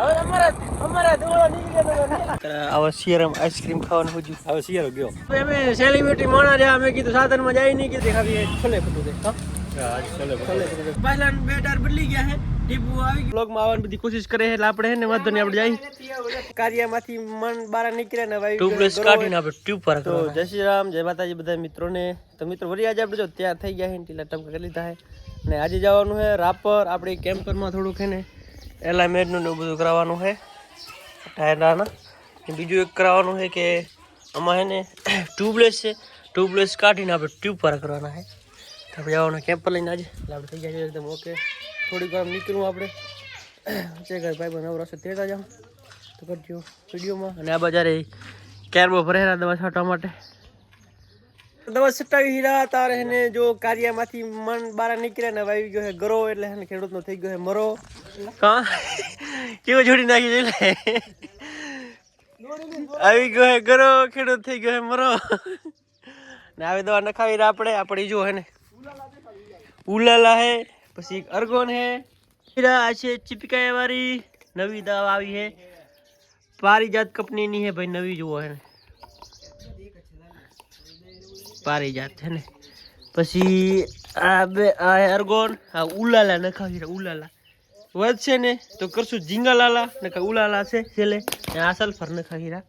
હવે નીકળી શિયાળામાં આઈસ્ક્રીમ ખાવાનું હોજુ. હવે ગયો. અમે સેલિબ્રિટી માણા રહ્યા અમે કીધું સાધનમાં જાય નહીં કીધું ખાલી છોલે ફૂટું. પહેલા બે ટાર બદલી ગયા હે ટીપુ આવી બ્લોગમાં આવવાની બધી કોશિશ કરે એટલે આપણે હે ને વાંધો નહીં આપણે જાય. કાર્યમાંથી મન બહાર નીકળ્યા ને ભાઈ ટ્યુબલેસ કાઢીને આપણે ટ્યુબ પર તો જય શ્રી રામ જય માતાજી બધા મિત્રોને. તો મિત્રો વળી આજે આપણે જો તૈયાર થઈ ગયા છે ટીલા ટમકા કરી લીધા હે. ને આજે જવાનું છે રાપર આપણે કેમ્પરમાં થોડુંક હે ને એલાઇમેન્ટનું ને બધું કરાવવાનું છે, ટાયરના. બીજું એક કરાવવાનું છે કે આમાં છે ને ટ્યુબલેસ છે ટ્યુબલેસ કાઢીને આપણે ટ્યુબ પર કરવાના છે. આપણે જવાનું કેમ્પ લઈને આજે. એટલે આપણે થઈ જાય એકદમ ઓકે થોડીક વાર નીકળવું આપણે. ચેક ભાઈ બને નવરો છે તેડા જાઉં. તો કરજો વિડીયોમાં. અને આ બજારે કેરબો ભરેલા દવા છાંટવા માટે. દવા છટાવી હીરા તારે એને જો કાર્યમાંથી મન બહાર નીકળે ને આવી ગયો છે ગરો, એટલે એને ખેડૂતનો થઈ ગયો છે મરો. હા કેવો જોડી નાખી એટલે આવી ગયો હે, ગરો ખેડૂત થઈ ગયો હે, મરો. ને આવી દવા નખાવી રહ્યા આપણે આપણે જો હે ને. ઉલાલા હે, પછી અર્ગોન હે. આ છે ચીપકાયા વાળી નવી દવા આવી હે. પારિજાત કંપનીની હે ભાઈ, નવી જુઓ હે પારિજાત છે ને. પછી આ બે, આ અર્ગોન, આ ઉલાલા નખાવી રહ્યા, ઉલાલા. વધશે ને, તો કરશું ઝીંગાલાલા નકા ઉલાલા છે છેલ્લે. ને આ સલ્ફર નખાવી રહ્યા.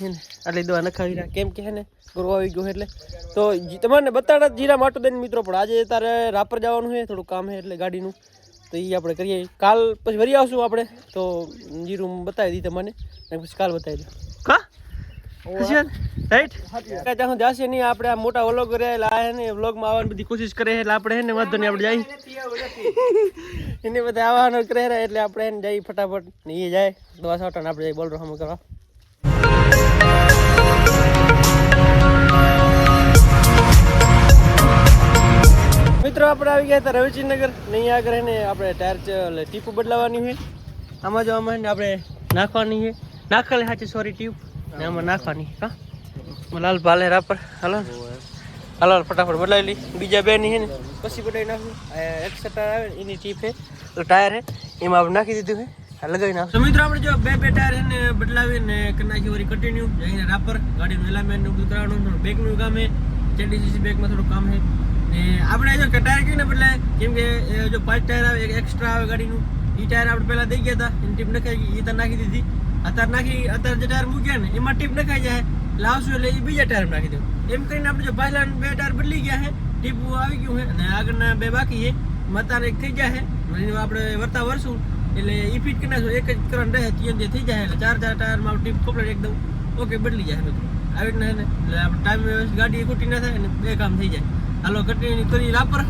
હે ને, આટલી દવા નખાવી રહ્યા. કેમ કે ને ગોરો આવી ગયો એટલે. તો તમારે બતાડા જીરા માટો દઈને મિત્રો, પણ આજે તારે રાપર જવાનું છે થોડું કામ છે એટલે ગાડીનું. તો એ આપણે કરીએ. કાલ પછી વળી આવશું આપણે. તો જીરું બતાવી દી તમને પછી કાલ બતાવી દઉં કા? રાઈટ ત્યાં નહીં. આપણે આ મોટા વ્લોગ કર્યા એટલે આ ને વ્લોગમાં આવવાની બધી કોશિશ કરે એટલે આપણે એને વાંધો નહીં આપણે જાય. એને બધા આવવાનું કરે એટલે આપણે એને જઈએ ફટાફટ. ને એ જાય. દવા ને આપણે જઈ બોલ રહો કરવા. મિત્રો આપણે આવી ગયા હતા રવિચંદ્રનગર ને અહીંયા આગળ એને આપણે ટાયર એટલે ટીપુ બદલાવવાની હોય. આમાં જવામાં આમાં ને આપણે નાખવાની છે. નાખેલી સાચી સોરી ટ્યુબ ને આમાં નાખવાની કા લાલ ભાલે રાપર. હાલો. હાલો ફટાફટ બદલાવી લઈ બીજા બે ની હે ને. પછી બદલાવી નાખું. એક્સ્ટ્રા આવે એની ટીપ છે ટાયર હે. એમાં આપણે નાખી દીધું હે. લગાવી નાખું મિત્રો આપણે જો બે બે ટાયર એને બદલાવીને ને નાખી વળી કન્ટિન્યુ જઈને રાપર ગાડીનું એલામેન્ટનું બધું કરાવવાનું થોડું બેગનું કામ હે. ચેડીસીસી બેગમાં થોડું કામ છે ને આપણે જો ટાયર કહીને બદલાય? કેમ કે જો પાંચ ટાયર આવે એક એક્સ્ટ્રા આવે ગાડીનું. એ ટાયર આપણે પહેલાં દઈ ગયા હતા. એની ટીપ નખાઈ ગઈ એ તો નાખી દીધી. અત્યારે નાખી, અત્યારે જે ટાયર મૂક્યા ને, એમાં ટીપ નખાઈ જાય. લાવશું એટલે એ બીજા ટાયર નાખી દઉં. એમ કરીને આપણે જો પહેલા બે ટાયર બદલી ગયા છે, ટીપ આવી ગયું છે અને આગળના બે બાકી છે. મતાર એક થઈ જાય છે. આપણે વર્તા વરસું. એટલે એ ફિટ કરી નાખશું. એક જ કરંટ રહે ત્યાં જે થઈ જાય એટલે ચાર ચાર ટાયરમાં ટીપ કમ્પ્લીટ એકદમ ઓકે બદલી જાય મિત્રો. આવી રીતના ને, એટલે આપણે ટાઈમ ગાડી ખોટી ના થાય અને બે કામ થઈ જાય. હાલો કન્ટિન્યુ કરી રાપર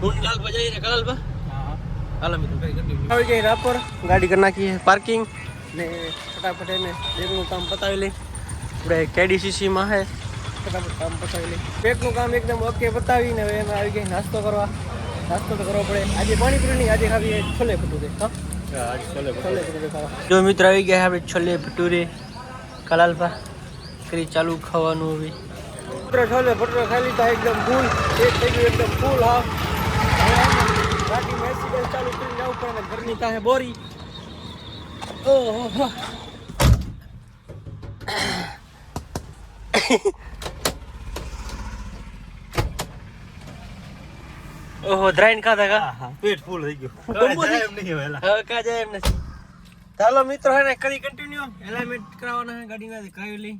હું જઈએ બજાઈ રે કલાલ હાલો મિત્રો આવી ગઈ રાપર ગાડી કરી નાખી પાર્કિંગ ને ફટાફટ એને બેગનું કામ પતાવી લઈ. આપણે કેડીસીસીમાં હે. ફટાફટ કામ પતાવી લઈ. બેગનું કામ એકદમ ઓકે પતાવીને હવે એમાં આવી ગઈ નાસ્તો કરવા. નાસ્તો તો કરવો પડે. આજે પાણીપુરી નહીં આજે ખાવી છોલે ભટુરે. જો મિત્ર આવી ગયા આપણે છોલે ભટુરે. કલાલપા કરી ચાલુ ખાવાનું હવે. મિત્ર છોલે ભટુરે ખાઈ લીધા એકદમ ફૂલ એક થઈ ગયું એકદમ ફૂલ હા. ગાડીમાં એક્સિડન્ટ ચાલુ કરીને જવું પડે ઘરની કાંઈ બોરી. ઓહો ઓહો દ્રાઈન ખાધા કા? પેટ ફૂલ થઈ ગયું. એમ નહીં હવે એલા. હવે કા જાય એમ નથી. ચાલો મિત્રો હે ને કરી કન્ટિન્યુ એલાઇમેન્ટ કરાવવાના હે ગાડીના કરાવી લઈ.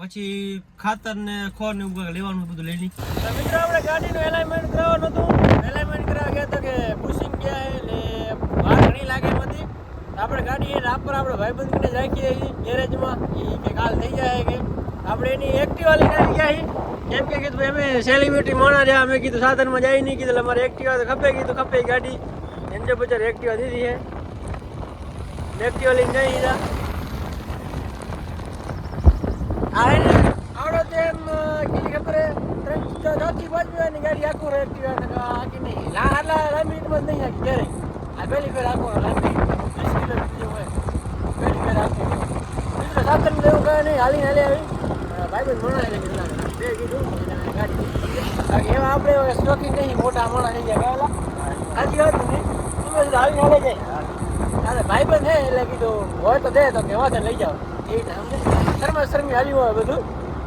પછી ખાતર ને ખોર ને લેવાનું બધું લઈ લઈ. મિત્રો આપણે ગાડીનું એલાઇમેન્ટ કરાવવાનું હતું. એલાઇમેન્ટ કરાવવા ગયા તો કે પુશિંગ ગયા એટલે વાર ઘણી લાગે એમ આપણે ગાડી એ રાપર આપણે ભાઈબંધ ને રાખીએ છીએ ગેરેજમાં. એ કે કાલ થઈ જાય કે. આપણે એની એક્ટિવા લઈને આવી ગયા કેમ કે કીધું અમે સેલિબ્રિટી માણા રહ્યા. અમે કીધું સાધનમાં જાય નહીં. કીધું અમારે એક્ટિવા તો ખપે. કીધું, ખપે ગાડી. એને પછી એક્ટિવા દીધી છે એક્ટિવા લઈને જઈ જા આ આવડો તેમ ખબર ચોથી પાંચમી ગાડી આખું રહે એક્ટિવા ને આખી નહીં. લા આટલા લાંબી માં નહીં આખી ક્યારેય આ પહેલી ફેર આખો લાંબી વીસ કિલોમીટર હોય. પહેલી ફેર આખી. મિત્રો સાધન લેવું કહે નહીં. હાલી હાલી આવી ભાઈ ભાઈ મણા બે કીધું ગાડી એવા આપણે શોખીન નહીં, મોટા મોણા થઈ ગયા ગાયેલા સાચી વાત નહીં હાલી, હાલે જાય. અરે ભાઈ બંધ હે એટલે કીધું, હોય તો દે, તો કે વાંધો લઈ જાઓ. એ સમજે શર્મા શર્મી હાલ્યું હોય બધું.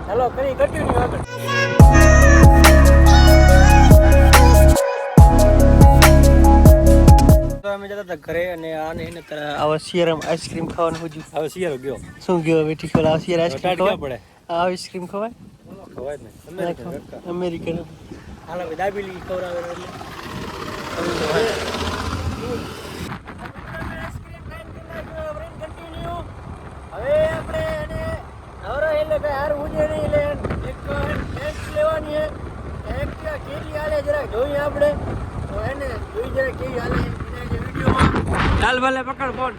ચાલો કરી કન્ટિન્યુ આગળ. તો અમે જતા હતા ઘરે અને આને એને આવા શિયાળામાં આઈસ્ક્રીમ ખાવાનું હવે શિયાળો ગયો. શું ગયો બેઠી ખોલા આ શિયાળા ટાટ ક્યાં પડે. આ આઈસ્ક્રીમ ખવાય? ખવાય અમેરિકન હાલ દાબેલી ખવડાવે આપણે એને નવરો એટલે કઈ હાર ઉજે નહીં એટલે એક ટેક્સ લેવાની છે. એક કેવી હાલે જરાક જોઈએ આપણે. તો એને જોઈ જરાક કેવી હાલે. વિડીયોમાં. ચાલ ભલે, પકડ ફોન.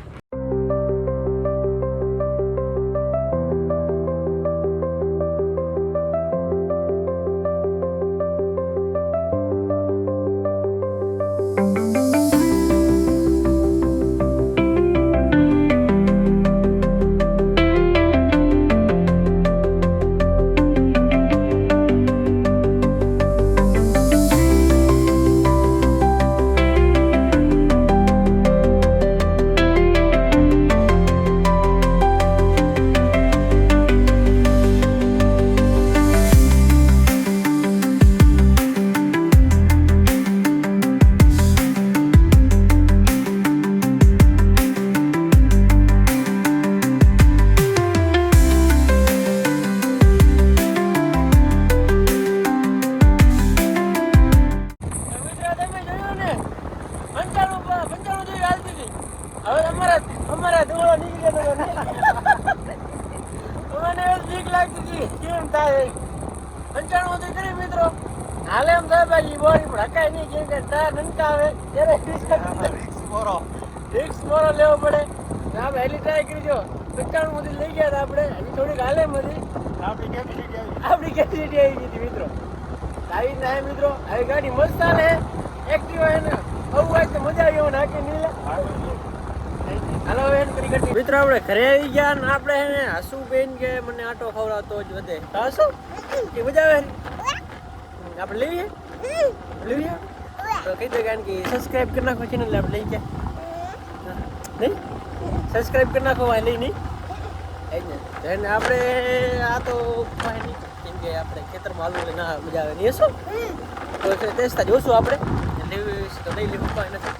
હતી કેમ થાય? પંચાણું સુધી મિત્રો. હાલે એમ થાય ભાઈ બોડી હકાય નહીં. કેમ કે ટા નનકા ત્યારે રિક્સ મોરો લેવો પડે. હેલી ટ્રાય પંચાણું સુધી લઈ ગયા હતા આપણે. હજી થોડીક હાલે મધી આપણી કેપેસિટી આવી આપણી કેપેસિટી આવી ગઈ હતી મિત્રો. આવી ના મિત્રો. આવી ગાડી મસ્ત ચાલે એક્ટિવ હે ને આવું તો મજા આવી એવું નાખી નીલે હાલો હવે એમ કરી ગટી મિત્રો, આપણે ઘરે આવી ગયા ને આપણે હે ને હસુ બેન કે મને આટો ખવડાવતો જ વધે. હસુ કે મજા આવે? આપણે લઈએ? લઈએ? તો કહી જગ્યા કે સબસ્ક્રાઇબ કરી નાખો ચેનલ આપણે લઈ ગયા. નહીં? સબસ્ક્રાઇબ કરી નાખો લઈ નહીં? એ જ ને. અને આપણે આ તો કાંઈ નહીં. કેમ કે આપણે ખેતરમાં હાલવું એટલે ના મજા આવે. નહીં, શું? તો તેસતા જોશું આપણે. લેવી તો નહીં લેવું કાંઈ નથી.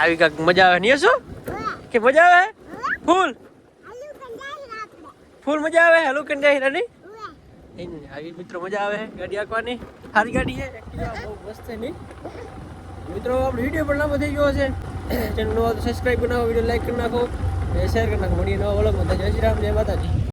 આવી કાંઈક મજા આવે. નહીં, શું? કે મજા આવે? ફૂલ? ફૂલ મજા આવે? હેલો કરી જાય રાની આવી મિત્રો મજા આવે. ગાડી આંકવાની સારી ગાડી છે. Activa બહુ મસ્ત છે નહીં. મિત્રો આપણો વીડિયો પણ લાંબો થઈ ગયો છે. ચેનલ નો સબસ્ક્રાઇબ કરી નાખો વીડિયો લાઈક કરી નાખો. શેર કરી નાખો. મળીએ નવા વલોગમાં જય શ્રી રામ જય માતાજી.